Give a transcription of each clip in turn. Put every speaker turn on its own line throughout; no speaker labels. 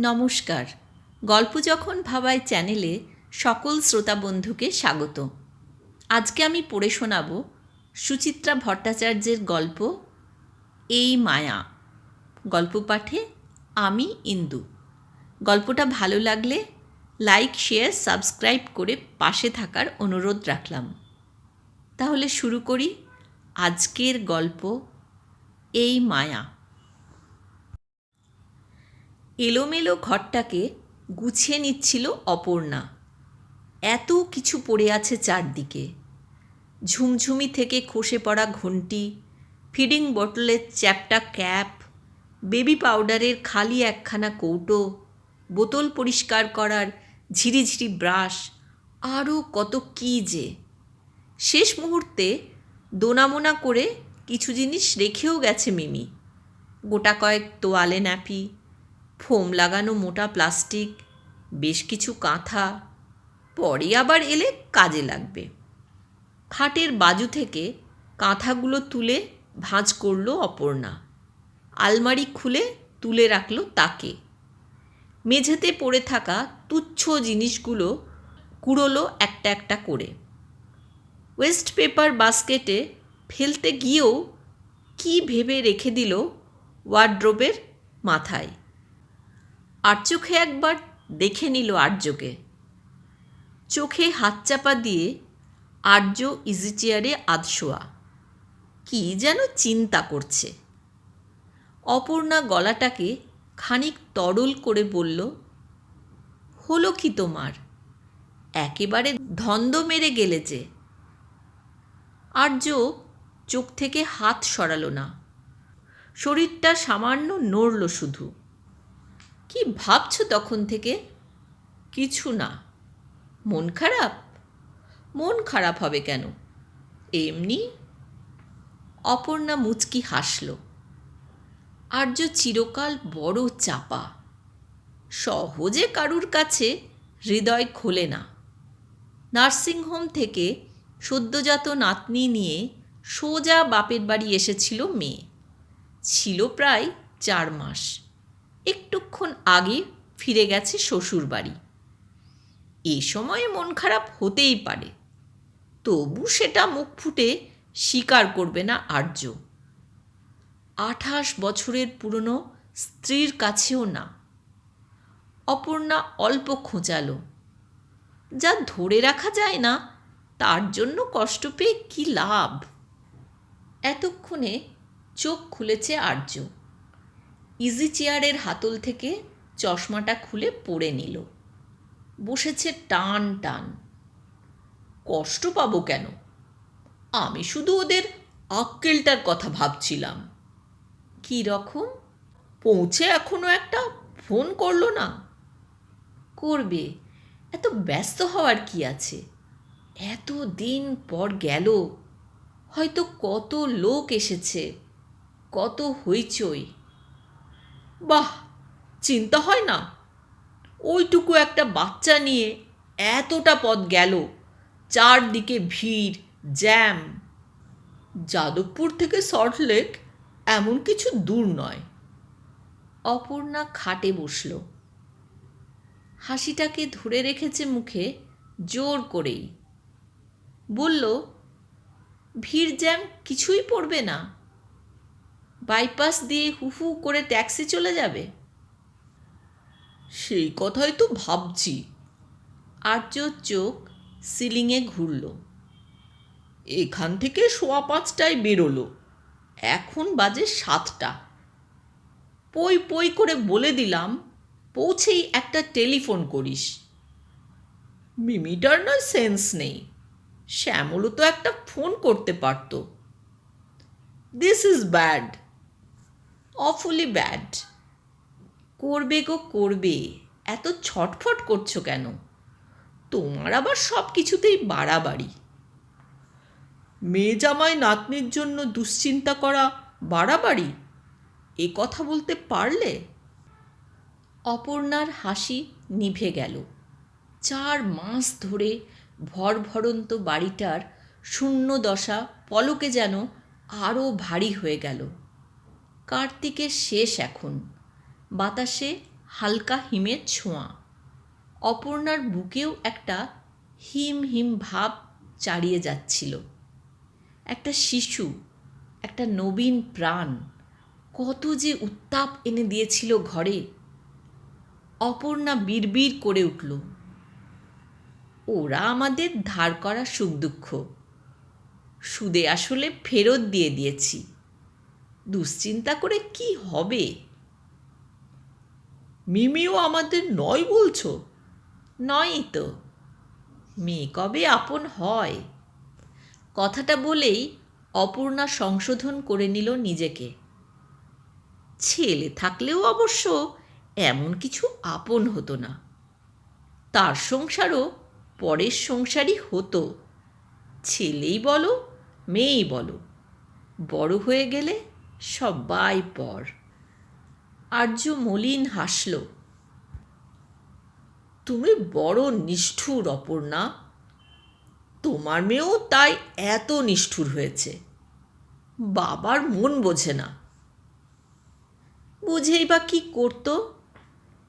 নমস্কার। গল্প যখন ভাবায় চ্যানেলে সকল শ্রোতা বন্ধুকে স্বাগত। আজকে আমি পড়ে শোনাব সুচিত্রা ভট্টাচার্যের গল্প, এই মায়া। গল্প পাঠে আমি ইন্দু। গল্পটা ভালো লাগলে লাইক, শেয়ার, সাবস্ক্রাইব করে পাশে থাকার অনুরোধ রাখলাম। তাহলে শুরু করি আজকের গল্প, এই মায়া। এলোমেলো ঘরটাকে গুছিয়ে নিচ্ছিল অপর্ণা। এত কিছু পড়ে আছে চারদিকে। ঝুমঝুমি থেকে খসে পড়া ঘন্টি, ফিডিং বটলের চ্যাপটা ক্যাপ, বেবি পাউডারের খালি একখানা কৌটো, বোতল পরিষ্কার করার ঝিরিঝিরি ব্রাশ আরও কত কী যে। শেষ মুহূর্তে দোনামোনা করে কিছু জিনিস রেখেও গেছে মিমি। গোটা কয়েক তোয়ালে ন্যাপি ফোম লাগানো মোটা প্লাস্টিক, বেশ কিছু কাঁথা, পরে আবার এলে কাজে লাগবে। খাটের বাজু থেকে কাঁথাগুলো তুলে ভাঁজ করল অপর্ণা। আলমারি খুলে তুলে রাখল তাকে। মেঝেতে পড়ে থাকা তুচ্ছ জিনিসগুলো কুড়োলো একটা একটা করে। ওয়েস্ট পেপার বাস্কেটে ফেলতে গিয়েও কি ভেবে রেখে দিল ওয়ার্ড্রোবের মাথায়? আর চোখে একবার দেখে নিল আর্যকে। চোখে হাত চাপা দিয়ে আর্য ইজি চেয়ারে আধশোয়া। কী যেন চিন্তা করছে। অপর্ণা গলাটাকে খানিক তরল করে বলল, হলো কি তোমার? একেবারে ধন্দ মেরে গেলে যে। আর্য চোখ থেকে হাত সরালো না। শরীরটা সামান্য নড়ল শুধু। কি ভাবছ তখন থেকে? কিছু না। মন খারাপ? মন খারাপ হবে কেন? এমনি? অপর্ণা মুচকি হাসল। আর্য চিরকাল বড় চাপা। সহজে কারুর কাছে হৃদয় খোলে না। নার্সিংহোম থেকে সদ্যজাত নাতনি নিয়ে সোজা বাপের বাড়ি এসেছিল মেয়ে। ছিল প্রায় চার মাস। একটুক্ষণ আগে ফিরে গেছে শ্বশুর বাড়ি। এ সময়ে মন খারাপ হতেই পারে। তবু সেটা মুখ ফুটে স্বীকার করবে না আর্য। আঠাশ বছরের পুরনো স্ত্রীর কাছেও না। অপর্ণা অল্প খোঁচালো। যা ধরে রাখা যায় না, তার জন্য কষ্ট পেয়ে কী লাভ? এতক্ষণে চোখ খুলেছে আর্য। ইজি চেয়ারের হাতল থেকে চশমাটা খুলে পড়ে নিল। বসেছে টান টান। কষ্ট পাবো কেন? আমি শুধু ওদের আক্কেলটার কথা ভাবছিলাম। কী রকম? পৌঁছে এখনও একটা ফোন করল না। করবে? এত ব্যস্ত হওয়ার কি আছে? এত দিন পর গেল। হয়তো কত লোক এসেছে। কত হইচই। বাহ, চিন্তা হয় না। ওইটুকু একটা বাচ্চা নিয়ে এতটা পথ গেল, চারদিকে ভিড়, জ্যাম। যাদবপুর থেকে সল্টলেক এমন কিছু দূর নয়। অপর্ণা খাটে বসল। হাসিটাকে ধরে রেখেছে মুখে জোর করেই। বলল, ভিড়, জ্যাম কিছুই পড়বে না। বাইপাস দিয়ে হুহু করে ট্যাক্সি চলে যাবে? সেই কথাই তো ভাবছি। আর্য চোখ সিলিংয়ে ঘুরল। এখান থেকে সোয়া পাঁচটায় বেরোলো। এখন বাজে সাতটা। পই পই করে বলে দিলাম, পৌঁছেই একটা টেলিফোন করিস। মিমিটার নয় সেন্স নেই। শ্যামলও তো একটা ফোন করতে পারত। This is bad awfully bad করবে গো, করবে। এত ছটফট করছ কেন? তোমার আবার সব কিছুতেই বাড়াবাড়ি। মেয়ে জামাই নাতনির জন্য দুশ্চিন্তা করা বাড়াবাড়ি? এ কথা বলতে পারলে? অপর্ণার হাসি নিভে গেল। চার মাস ধরে ভরভরন্ত বাড়িটার শূন্য দশা পলকে যেন আরও ভারী হয়ে গেল। কার্তিকের শেষ এখন। বাতাসে হালকা হিমের ছোঁয়া। অপর্ণার বুকেও একটা হিম হিম ভাব চাড়িয়ে যাচ্ছিল। একটা শিশু, একটা নবীন প্রাণ, কত যে উত্তাপ এনে দিয়েছিল ঘরে। অপর্ণা বিড়বিড় করে উঠল, ওরা আমাদের ধার করা সুখ দুঃখ। সুদে আসলে ফেরত দিয়ে দিয়েছি। দুশ্চিন্তা করে কি হবে? মিমিও আমাদের নয় বলছো? নয়ই তো। মেয়ে কবে আপন হয়? কথাটা বলেই অপূর্ণা সংশোধন করে নিল নিজেকে। ছেলে থাকলেও অবশ্য এমন কিছু আপন হতো না। তার সংসারও পরের সংসারই হতো। ছেলেই বলো, মেয়েই বলো। বড় হয়ে গেলে সবাই পর। আর্য মলিন হাসল, তুমি বড় নিষ্ঠুর অপর্ণা। তোমার মেয়েও তাই এত নিষ্ঠুর হয়েছে। বাবার মন বোঝে না। বুঝেই বা কি করতো?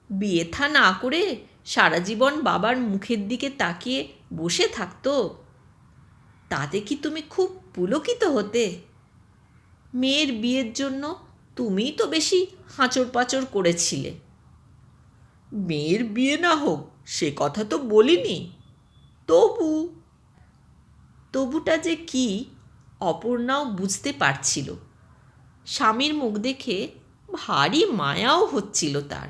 বিয়ে থা না করে সারা জীবন বাবার মুখের দিকে তাকিয়ে বসে থাকতো। তাতে কি তুমি খুব পুলকিত হতে? মেয়ের বিয়ের জন্য তুমিই তো বেশি হাঁচর পাচর করেছিলে। মেয়ের বিয়ে না হোক, সে কথা তো বলিনি। তবু, তবুটা যে কি অপর্ণাও বুঝতে পারছিল। স্বামীর মুখ দেখে ভারী মায়াও হচ্ছিল তার।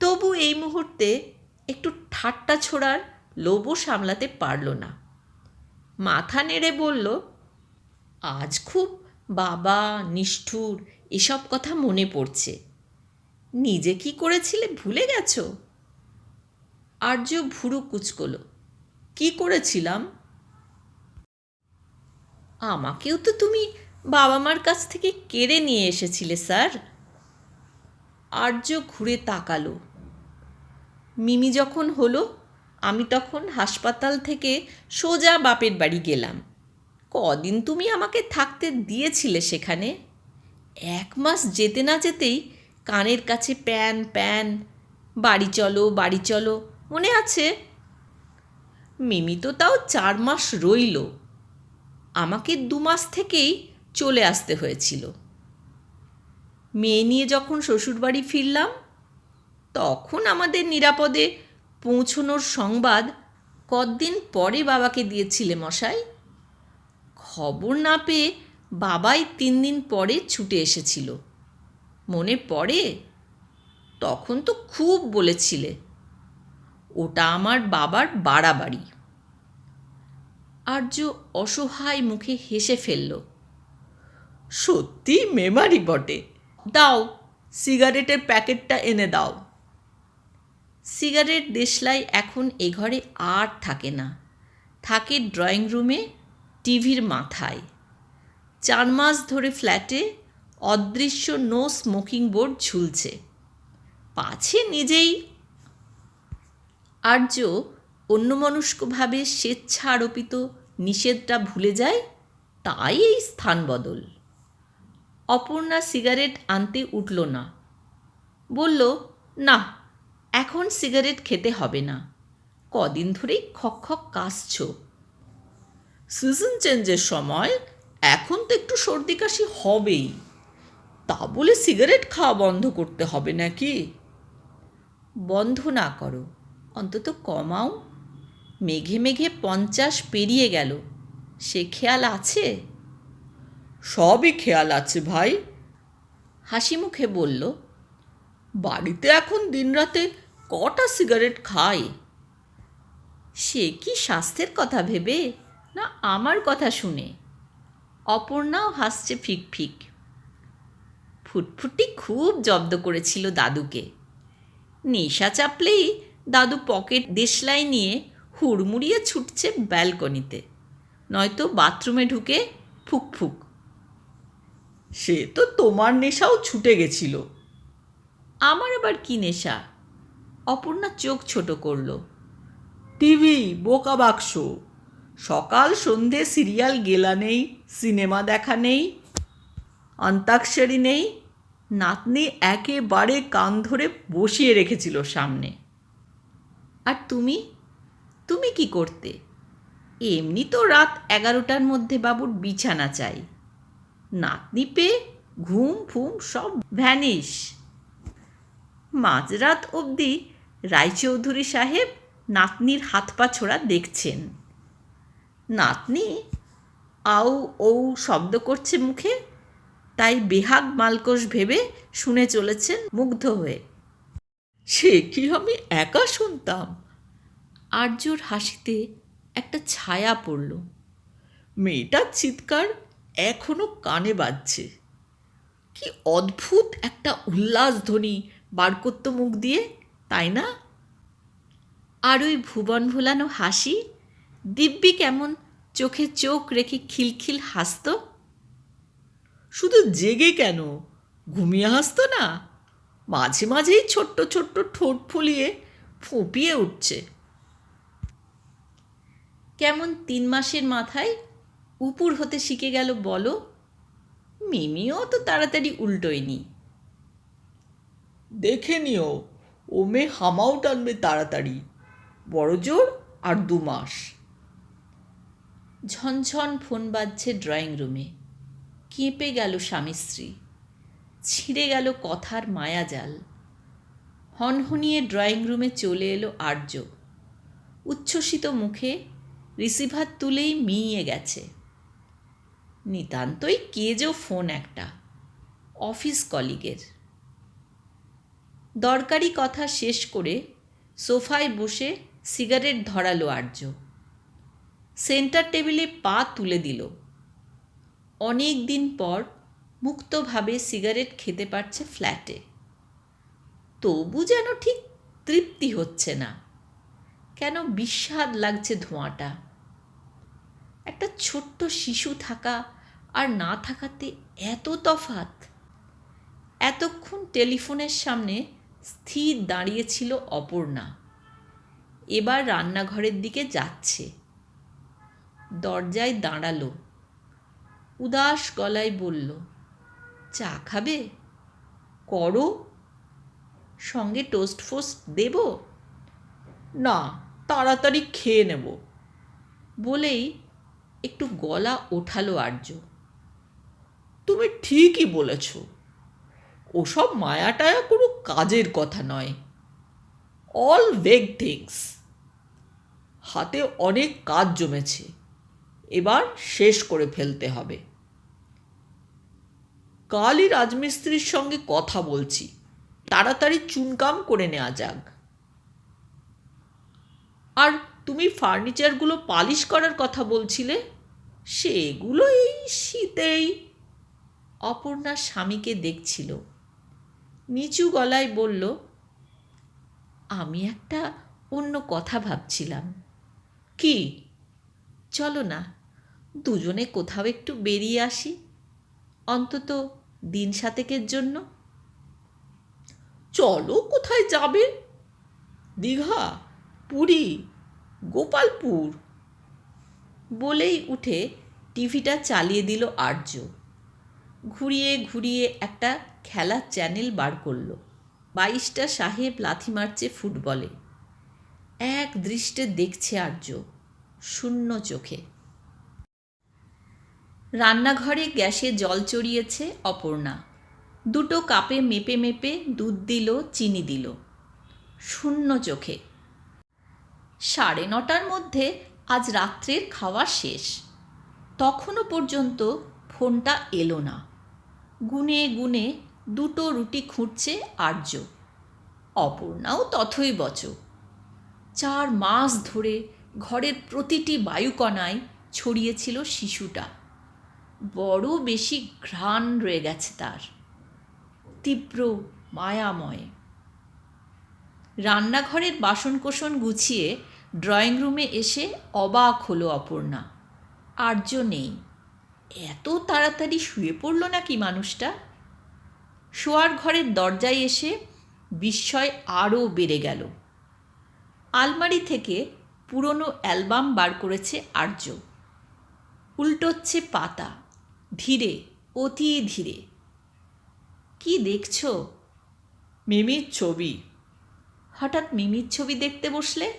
তবু এই মুহূর্তে একটু ঠাট্টা ছোড়ার লোভও সামলাতে পারল না। মাথা নেড়ে বলল, আজ খুব বাবা, নিষ্ঠুর, এসব কথা মনে পড়ছে। নিজে কি করেছিলে ভুলে গেছ? আর্য ভুরু কুচকল, কি করেছিলাম? আমাকেও তো তুমি বাবা মার কাছ থেকে কেড়ে নিয়ে এসেছিলে, স্যার। আর্য ঘুরে তাকালো। মিমি যখন হলো, আমি তখন হাসপাতাল থেকে সোজা বাপের বাড়ি গেলাম। কদিন তুমি আমাকে থাকতে দিয়েছিলে সেখানে? এক মাস যেতে না যেতেই কানের কাছে প্যান প্যান, বাড়ি চলো বাড়ি চলো, মনে আছে? মিমি তো তাও চার মাস রইল। আমাকে দু মাস থেকেই চলে আসতে হয়েছিল। মেয়ে নিয়ে যখন শ্বশুরবাড়ি ফিরলাম, তখন আমাদের নিরাপদে পৌঁছনোর সংবাদ কদিন পরে বাবাকে দিয়েছিলে মশাই? খবর না পেয়ে বাবাই তিন দিন পরে ছুটে এসেছিল। মনে পড়ে? তখন তো খুব বলেছিলে। ওটা আমার বাবার বাড়াবাড়ি। আর্য অসহায় মুখে হেসে ফেলল। সত্যি মেমারি বটে। দাও, সিগারেটের প্যাকেটটা এনে দাও। সিগারেট দেশলাই এখন এ ঘরে আর থাকে না। থাকে ড্রয়িং রুমে টিভির মাথায়। চার মাস ধরে ফ্ল্যাটে অদৃশ্য নো স্মোকিং বোর্ড ঝুলছে। পাছে নিজেই আর্য অন্যমনস্কভাবে স্বেচ্ছা আরোপিত নিষেধটা ভুলে যায়, তাই এই স্থান বদল। অপর্ণা সিগারেট আনতে উঠল না। বলল, না, এখন সিগারেট খেতে হবে না। কদিন ধরেই খক খক কাশছ। সিজন চেঞ্জের সময় এখন তো একটু সর্দি কাশি হবেই। তা বলে সিগারেট খাওয়া বন্ধ করতে হবে নাকি? বন্ধ না করো, অন্তত কমাও। মেঘে মেঘে পঞ্চাশ পেরিয়ে গেল, সে খেয়াল আছে? সবই খেয়াল আছে ভাই। হাসি মুখে বলল, বাড়িতে এখন দিনরাতে কটা সিগারেট খায়? সে কি স্বাস্থ্যের কথা ভেবে? না আমার কথা শুনে অপর্ণাও হাসছে ফিক ফিক। ফুটফুটি খুব জব্দ করেছিল দাদুকে। নেশা চাপলেই দাদু পকেট দেশলাই নিয়ে হুড়মুড়িয়ে ছুটছে ব্যালকনিতে, নয়তো বাথরুমে ঢুকে ফুক ফুক। সে তো তোমার নেশাও ছুটে গেছিল। আমার আবার কি নেশা? অপর্ণা চোখ ছোট করল। টিভি, বোকা বাক্স। সকাল সন্ধে সিরিয়াল গেলা নেই, সিনেমা দেখা নেই অন্তাক্ষরী নেই, নাতনি একেবারে কান ধরে বসিয়ে রেখেছিল সামনে। আর তুমি? তুমি কি করতে? এমনি তো রাত এগারোটার মধ্যে বাবুর বিছানা চাই। নাতনি পেয়ে ঘুম ফুম সব ভ্যানিশ। মাঝরাত অবধি রায়চৌধুরী সাহেব নাতনির হাত পা ছোড়া দেখছেন। নাতনি আউ ও শব্দ করছে মুখে, তাই বেহাগ মালকোষ ভেবে শুনে চলেছেন মুগ্ধ হয়ে। সে কি আমি একা শুনতাম? আর্যর হাসিতে একটা ছায়া পড়ল। মেয়েটার চিৎকার এখনও কানে বাজছে। কি অদ্ভুত একটা উল্লাস ধ্বনি বার করতো মুখ দিয়ে, তাই না? আর ওই ভুবন ভোলানো হাসি দিব্যি কেমন চোখে চোখ রেখে খিলখিল হাসতো? শুধু জেগে কেন? ঘুমিয়ে হাসতো না? মাঝে মাঝেই ছোট্ট ছোট্ট ঠোঁট ফুলিয়ে ফুঁপিয়ে উঠছে। কেমন তিন মাসের মাথায় উপুর হতে শিখে গেল বলো? মিমিও তো তাড়াতাড়ি উল্টোয়নি। দেখে নিও ও মেয়ে হামাও টানবে তাড়াতাড়ি। বড় জোর আর দু মাস। ঝনঝন ফোন বাজছে ড্রয়িং রুমে। কেঁপে গেল স্বামী স্ত্রী। ছিঁড়ে গেল কথার মায়াজাল হনহনিয়ে ড্রয়িং রুমে চলে এলো আর্য। উচ্ছ্বসিত মুখে রিসিভার তুলেই মিইয়ে গেছে। নিতান্তই কেজো ফোন একটা। অফিস কলিগের। দরকারি কথা শেষ করে সোফায় বসে সিগারেট ধরালো আর্য। সেন্টার টেবিলে পা তুলে দিল। অনেক দিন পর মুক্তভাবে সিগারেট খেতে পারছে ফ্ল্যাটে। তবু যেন ঠিক তৃপ্তি হচ্ছে না। কেন বিস্বাদ লাগছে ধোঁয়াটা? একটা ছোট্ট শিশু থাকা আর না থাকাতে এত তফাত এতক্ষণ টেলিফোনের সামনে স্থির দাঁড়িয়েছিল অপর্ণা। এবার রান্নাঘরের দিকে যাচ্ছে। দরজায় দাঁড়াল। উদাস গলায় বলল, চা খাবে? করো। সঙ্গে টোস্ট ফোস্ট দেব? না, তাড়াতাড়ি খেয়ে নেব। বলেই একটু গলা ওঠালো আর্য। তুমি ঠিকই বলেছ। ওসব মায়াটায়া কোনো কাজের কথা নয়। All vague things. হাতে অনেক কাজ জমেছে। এবার শেষ করে ফেলতে হবে। কালই রাজমিস্ত্রির সঙ্গে কথা বলছি। তাড়াতাড়ি চুনকাম করে নেওয়া যাক। আর তুমি ফার্নিচারগুলো পালিশ করার কথা বলছিলে? সেগুলো এই শীতেই। অপর্ণা স্বামীকে দেখছিল। নিচু গলায় বলল, আমি একটা অন্য কথা ভাবছিলাম। কি? চলো না। দুজনে কোথাও একটু বেরিয়ে আসি, অন্তত দিন সাতেকের জন্য। চলো কোথায় যাবে? দীঘা, পুরী, গোপালপুর। বলেই উঠে টিভিটা চালিয়ে দিল আর্য। ঘুরিয়ে ঘুরিয়ে একটা খেলার চ্যানেল বার করল, বাইশটা সাহেব লাথি মারছে ফুটবলে। এক দৃষ্টে দেখছে আর্য, শূন্য চোখে। রান্নাঘরে গ্যাসে জল চড়িয়েছে অপর্ণা। দুটো কাপে মেপে মেপে দুধ দিল, চিনি দিল। শূন্য চোখে। সাড়ে নটার মধ্যে আজ রাত্রের খাওয়া শেষ। তখনও পর্যন্ত ফোনটা এলো না। গুনে গুনে দুটো রুটি খুঁড়ছে আর্য। অপর্ণাও তথই বচ। চার মাস ধরে ঘরের প্রতিটি বায়ুকণায় ছড়িয়েছিল শিশুটা। বড় বেশি ঘ্রাণ রয়ে গেছে তার। তীব্র মায়াময়। রান্নাঘরের বাসনকোসন গুছিয়ে ড্রয়িং রুমে এসে অবাক হলো অপর্ণা। আর্য নেই। এত তাড়াতাড়ি শুয়ে পড়ল নাকি মানুষটা? শোয়ার ঘরের দরজায় এসে বিস্ময় আরও বেড়ে গেল। আলমারি থেকে পুরনো অ্যালবাম বার করেছে আর্য। উল্টোচ্ছে পাতা। ধীরে অতি ধীরে। কি দেখছ?
মিমির ছবি।
হঠাৎ মিমির ছবি দেখতে বসলে?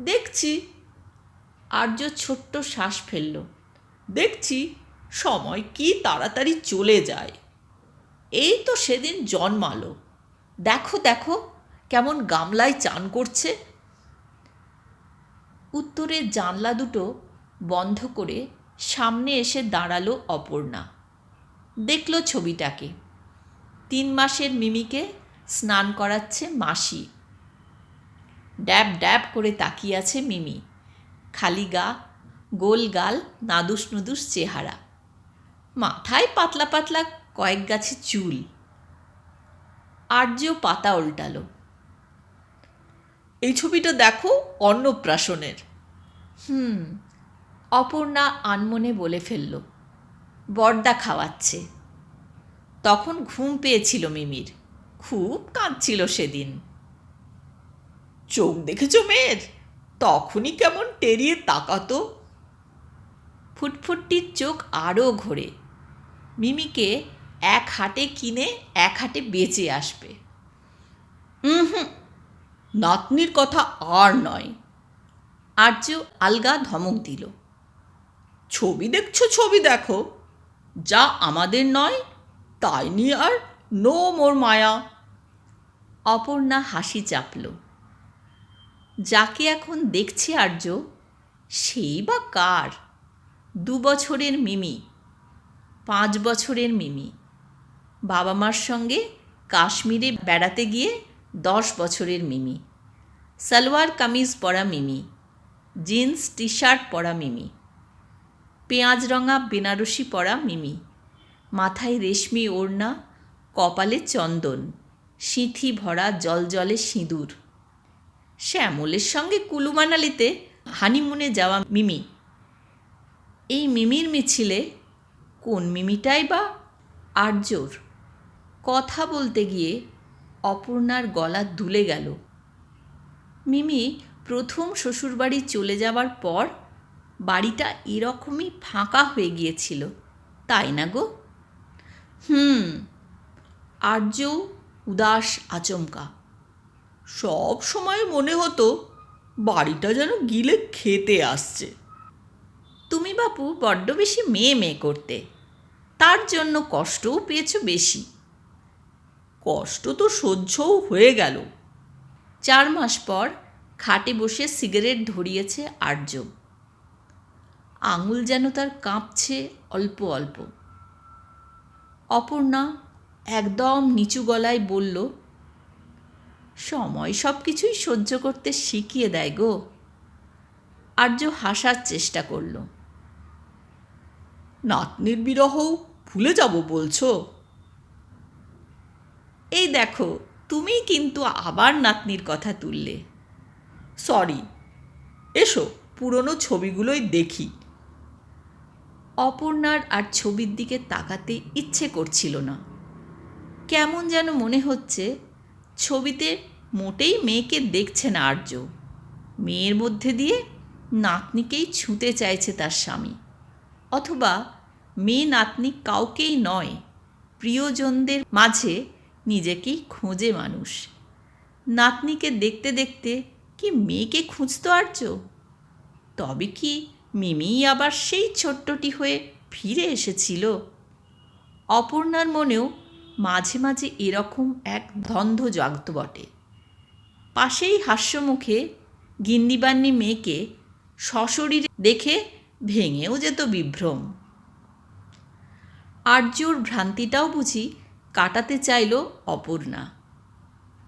দেখছি।
আর্য ছোট্ট শ্বাস ফেলল।
দেখছি সময় কি তাড়াতাড়ি চলে যায়। এই তো সেদিন জন্মালো।
দেখো দেখো কেমন গামলায় চান করছে। উত্তরের জানলা দুটো বন্ধ করে সামনে এসে দাঁড়াল অপর্ণা। দেখল ছবিটাকে। তিন মাসের মিমিকে স্নান করাচ্ছে মাসি। ড্যাব ড্যাব করে তাকিয়ে আছে মিমি। খালি গা, গোল গাল, নাদুস নুদুস চেহারা। মাথায় পাতলা পাতলা কয়েক গাছে চুল। আর্য পাতা উল্টালো।
এই ছবিটা দেখো অন্নপ্রাশনের।
হুম অপর্ণা আনমনে বলে ফেলল, বর্দা খাওয়াচ্ছে। তখন ঘুম পেয়েছিল মিমির, খুব কাঁদছিল সেদিন।
চোখ দেখেছ মেয়ের? তখনই কেমন টেরিয়ে তাকাতো?
ফুটফুটটির চোখ আরও ঘোরে। মিমিকে এক হাটে কিনে, এক হাটে বেঁচে আসবে।
হুম, নাতনির কথা আর নয়।
আর্য আলগা ধমক দিল।
ছবি দেখছ, ছবি দেখো। যা আমাদের নয়, তাই নিয়ে আর নো মোর মায়া।
অপর্ণা হাসি চাপল। যাকে এখন দেখছে আর্য, সেই বা কার? দু বছরের মিমি, পাঁচ বছরের মিমি। বাবা মার সঙ্গে কাশ্মীরে বেড়াতে গিয়ে দশ বছরের মিমি। সালোয়ার কামিজ পরা মিমি, জিন্স টি শার্ট পরা মিমি। পেঁয়াজ রঙা, বেনারসি পরা মিমি। মাথায় রেশমি ওড়না, কপালে চন্দন। সিঁথি ভরা জলজলে সিঁদুর। শ্যামলের সঙ্গে কুলু মানালিতে হানিমুনে যাওয়া মিমি। এই মিমির মিছিলে কোন মিমিটাই বা আর্যর? কথা বলতে গিয়ে অপর্ণার গলা দুলে গেল। মিমি প্রথম শ্বশুরবাড়ি চলে যাবার পর বাড়িটা এরকমই ফাঁকা হয়ে গিয়েছিল, তাই না গো? হুম, আর্য উদাস আচমকা।
সব সময় মনে হতো বাড়িটা যেন গিলে খেতে আসছে।
তুমি বাপু বড্ড বেশি মেয়ে মেয়ে করতে, তার জন্য কষ্টও পেয়েছ বেশি।
কষ্ট তো সহ্যও হয়ে গেল।
চার মাস পর খাটে বসে সিগারেট ধরিয়েছে আর্য। আঙুল যেন তার কাঁপছে অল্প অল্প। অপর্ণা একদম নিচু গলায় বলল, সময় সব কিছুই সহ্য করতে শিখিয়ে দেয় গো। আর্য হাসার চেষ্টা করল,
নাতনির বিরহ ভুলে যাব বলছো?
এই দেখো তুমি কিন্তু আবার নাতনির কথা তুললে।
সরি, এসো পুরনো ছবিগুলোই দেখি।
অপর্ণার আর ছবির দিকে তাকাতে ইচ্ছে করছিল না। কেমন যেন মনে হচ্ছে ছবিতে মোটেই মেয়েকে দেখছে না আর্য। মেয়ের মধ্যে দিয়ে নাতনিকেই ছুঁতে চাইছে তার স্বামী। অথবা মেয়ে নাতনি কাউকেই নয়, প্রিয়জনদের মাঝে নিজেকেই খোঁজে মানুষ। নাতনিকে দেখতে দেখতে কি মেয়েকে খুঁজতো আর্য? তবে কি মিমিই আবার সেই ছোট্টটি হয়ে ফিরে এসেছিল। অপর্ণার মনেও মাঝে মাঝে এরকম এক ধন্ধ জাগত বটে। পাশেই হাস্যমুখে গিন্নিবান্নি মেয়েকে সশরীরে দেখে ভেঙেও যেত বিভ্রম। আর্যর ভ্রান্তিটাও বুঝি কাটাতে চাইল অপর্ণা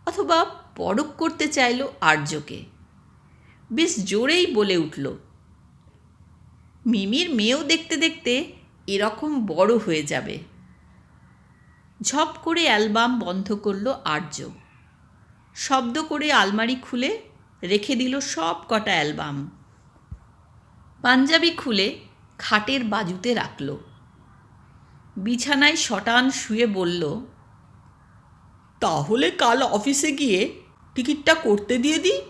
অথবা পরক করতে চাইল আর্যকে। বেশ জোরেই বলে উঠল মিমির মেয়েও দেখতে দেখতে এরকম বড় হয়ে যাবে। ঝপ করে অ্যালবাম বন্ধ করল আর্য। শব্দ করে আলমারি খুলে রেখে দিল সব কটা অ্যালবাম। পাঞ্জাবি খুলে খাটের বাজুতে রাখল। বিছানায় শটান শুয়ে বলল
তাহলে কাল অফিসে গিয়ে টিকিটটা করতে দিয়ে দিই?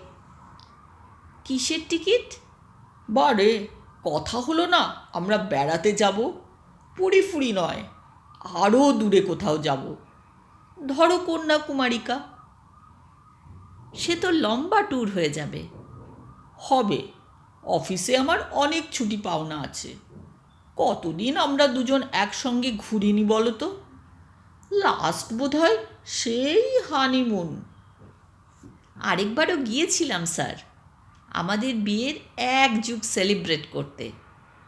কিসের টিকিট?
বারে কথা হলো না, আমরা বেড়াতে যাব। পুরি ফুরি নয় আরও দূরে কোথাও যাব। ধরো কন্যাকুমারিকা।
সে তো লম্বা ট্যুর হয়ে যাবে।
হবে, অফিসে আমার অনেক ছুটি পাওনা আছে। কতদিন আমরা দুজন একসঙ্গে ঘুরিনি বলো তো? লাস্ট বোধ হয় সেই হানিমুন
আরেকবারও গিয়েছিলাম, স্যার। আমাদের বিয়ের এক যুগ সেলিব্রেট করতে।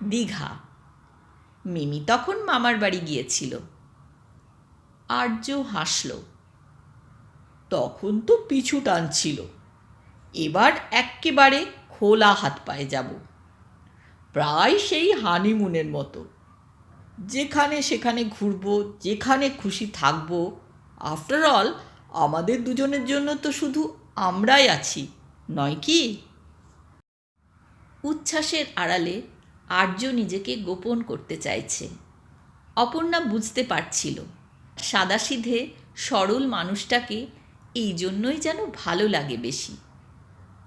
দীঘা। মিমি তখন মামার বাড়ি গিয়েছিল। আর্য হাসল।
তখন তো পিছু টানছিল। এবার এক্কেবারে খোলা হাত পায়ে যাব। প্রায় সেই হানিমুনের মতো। যেখানে সেখানে ঘুরবো, যেখানে খুশি থাকব। আফটার অল আমাদের দুজনের জন্য তো শুধু আমরাই আছি, নয় কি?
উচ্ছ্বাসের আড়ালে আর্য নিজেকে গোপন করতে চাইছে। অপর্ণা বুঝতে পারছিল। সাদাসিধে সরল মানুষটাকে এই জন্যই যেন ভালো লাগে বেশি।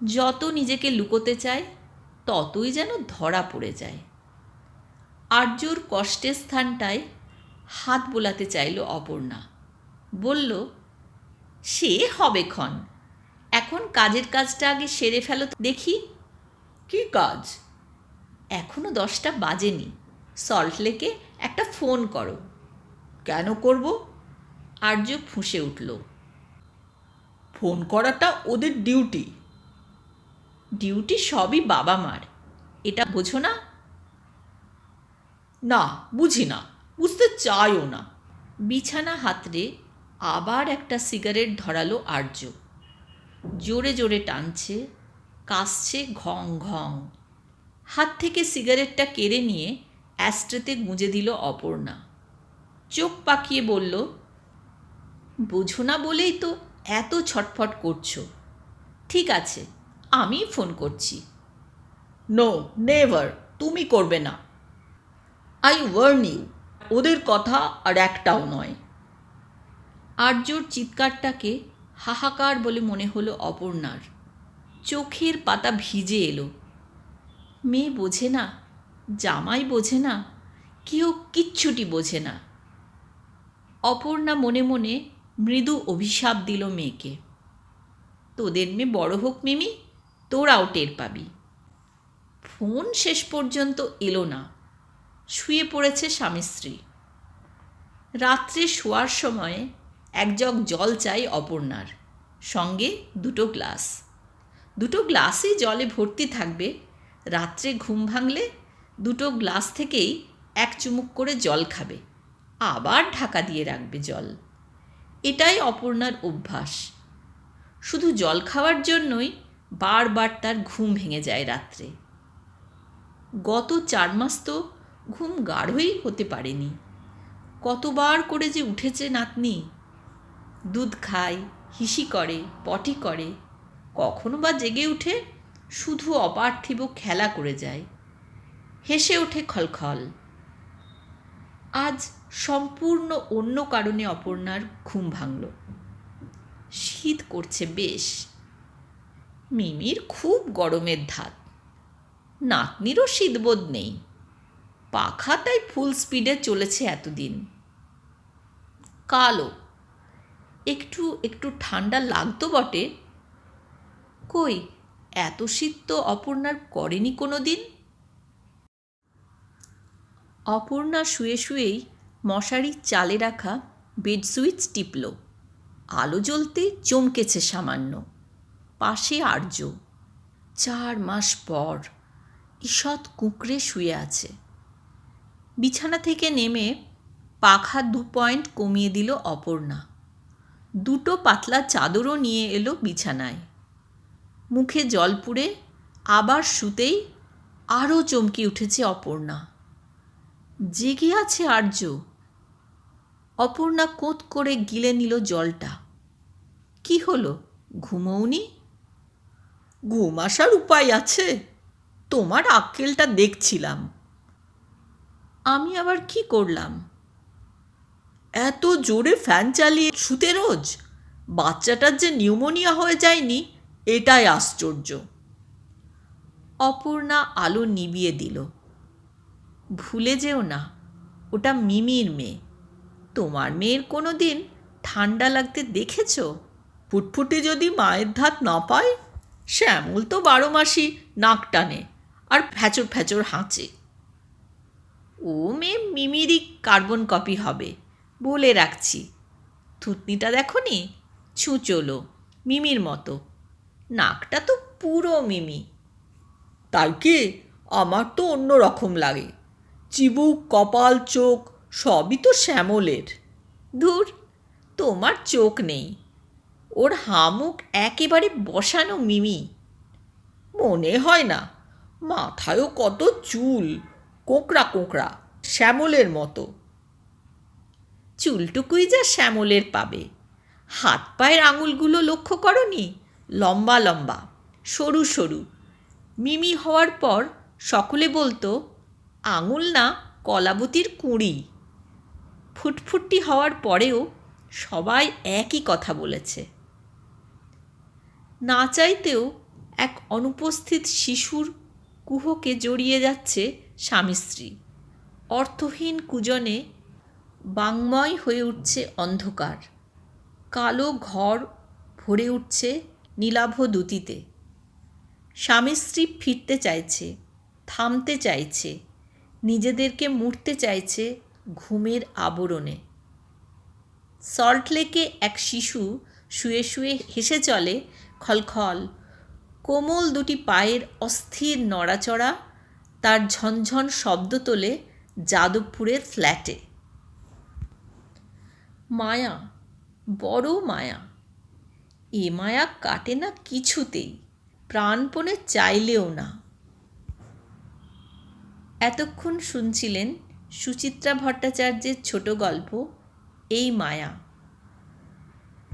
যত নিজেকে লুকোতে চায়, ততই যেন ধরা পড়ে যায়। আর্যর কষ্টের স্থানটায় হাত বোলাতে চাইল অপর্ণা। বলল, সে হবে ক্ষণ। এখন কাজের কাজটা আগে সেরে ফেলো দেখি।
কি কাজ?
এখনও দশটা বাজেনি। সল্টলেকে একটা ফোন করো।
কেন করব?
আর্য ফুঁসে উঠল।
ফোন করাটা ওদের ডিউটি।
ডিউটি সবই বাবা মার। এটা বোঝো না?
না, বুঝি না। বুঝতে চাইও না।
বিছানা হাতড়ে আবার একটা সিগারেট ধরালো আর্য। জোরে জোরে টানছে। কাশছে ঘং ঘং। হাত থেকে সিগারেটটা কেড়ে নিয়ে অ্যাস্ট্রেতে গুঁজে দিল অপর্ণা। চোখ পাকিয়ে বলল বোঝো না বলেই তো এত ছটফট করছ। ঠিক আছে আমি ফোন করছি।
নো নেভার তুমি করবে না। আই ওয়ার্ন ইউ ওদের কথা আর একটাও নয়।
আর্যর চিৎকারটাকে হাহাকার বলে মনে হলো অপর্ণার। চোখের পাতা ভিজে এলো। মেয়ে বোঝে না, জামাই বোঝে না, কেউ কিচ্ছুটি বোঝে না। অপর্ণা মনে মনে মৃদু অভিশাপ দিল মেয়েকে। তোদের মেয়ে বড় হোক মিমি তোরাও টের পাবি। ফোন শেষ পর্যন্ত এলো না, শুয়ে পড়েছে স্বামী স্ত্রী। রাত্রে শোয়ার সময় এক জগ জল চাই অপর্ণার, সঙ্গে দুটো গ্লাস দুটো গ্লাসই জলে ভর্তি থাকবে। রাত্রে ঘুম ভাঙলে দুটো গ্লাস থেকেই এক চুমুক করে জল খাবে। আবার ঢাকা দিয়ে রাখবে জল। এটাই অপর্ণার অভ্যাস। শুধু জল খাওয়ার জন্যই বারবার তার ঘুম ভেঙে যায় রাত্রে। গত চার মাস তো ঘুম গাঢ়ই হতে পারেনি। কতবার করে যে উঠেছে নাতনি। দুধ খায়, হিসি করে, পটি করে কখনো বা জেগে উঠে শুধু অপার্থিব খেলা করে যায়। হেসে ওঠে খলখল। আজ সম্পূর্ণ অন্য কারণে অপর্ণার ঘুম ভাঙল। শীত করছে বেশ। মিমির খুব গরমের ধাত। নাতনিরও শীতবোধ নেই। পাখা তাই ফুল স্পিডে চলেছে এতদিন। কালো একটু একটু ঠান্ডা লাগতো বটে কই? এত শীত তো অপর্ণার করেনি কোনো দিন অপর্ণা শুয়ে শুয়েই মশারির চালে রাখা বেড সুইচ টিপল। আলো জ্বলতে চমকেছে সামান্য। পাশে আর্য। চার মাস পর ঈষৎ কুঁকড়ে শুয়ে আছে। বিছানা থেকে নেমে পাখা দু পয়েন্ট কমিয়ে দিল অপর্ণা। দুটো পাতলা চাদরও নিয়ে এলো বিছানায়। মুখে জল পুড়ে আবার শুতেই আরও চমকে উঠেছে অপর্ণা। জেগে আছে আর্য। অপর্ণা কোঁত করে গিলে নিল জলটা। কি হলো? ঘুমৌনি
ঘুম আসার উপায় আছে। তোমার আক্কেলটা দেখছিলাম।
আমি আবার কি করলাম?
এত জোরে ফ্যান চালিয়ে শুতে রোজ? বাচ্চাটার যে নিউমোনিয়া হয়ে যায়নি এটাই আশ্চর্য।
অপর্ণা আলো নিবিয়ে দিল। ভুলে যেও না, ওটা মিমির মেয়ে। তোমার মেয়ের কোনো দিন ঠান্ডা লাগতে দেখেছ?
ফুটফুটে যদি মায়ের ধাত না পায় শ্যামল তো বারো মাসই নাক টানে আর ফ্যাচর ফ্যাচর হাঁচে।
ও মেয়ে মিমিরই কার্বন কপি হবে, বলে রাখছি। থুতনিটা দেখো নি ছুঁচলো মিমির মতো। নাকটা তো পুরো মিমি।
তাই কি? আমার তো অন্য রকম লাগে। চিবুক, কপাল, চোখ, সবই তো শ্যামলের।
ধুর, তোমার চোখ নেই। ওর হামুক একেবারে বসানো মিমি।
মনে হয় না, মাথায়ও কত চুল, কোঁকড়া কোঁকড়া, শ্যামলের মতো।
চুলটুকুই যা শ্যামলের পাবে। হাত পায়ের আঙুলগুলো লক্ষ্য করনি? লম্বা লম্বা, সরু সরু। মিমি হওয়ার পর সকলে বলতো, আঙুল না কলাবতীর কুঁড়ি? ফুটফুটটি হওয়ার পরেও সবাই একই কথা বলেছে। না চাইতেও এক অনুপস্থিত শিশুর কুহকে জড়িয়ে যাচ্ছে স্বামী স্ত্রী। অর্থহীন কুজনে বাংময় হয়ে উঠছে অন্ধকার। কালো ঘর ভরে উঠছে নীলাভ দ্যুতিতে স্বামী স্ত্রী ফিরতে চাইছে, থামতে চাইছে, নিজেদেরকে মুড়তে চাইছে ঘুমের আবরণে। সল্টলেকে এক শিশু শুয়ে শুয়ে হেসে চলে, খলখল, কোমল দুটি পায়ের অস্থির নড়াচড়া, তার ঝনঝন শব্দ তোলে যাদবপুরের ফ্ল্যাটে। মায়া, বড় মায়া। এ মায়া কাটে না কিছুতেই, প্রাণপণে চাইলেও না। এতক্ষণ শুনছিলেন সুচিত্রা ভট্টাচার্যের ছোট গল্প, এই মায়া।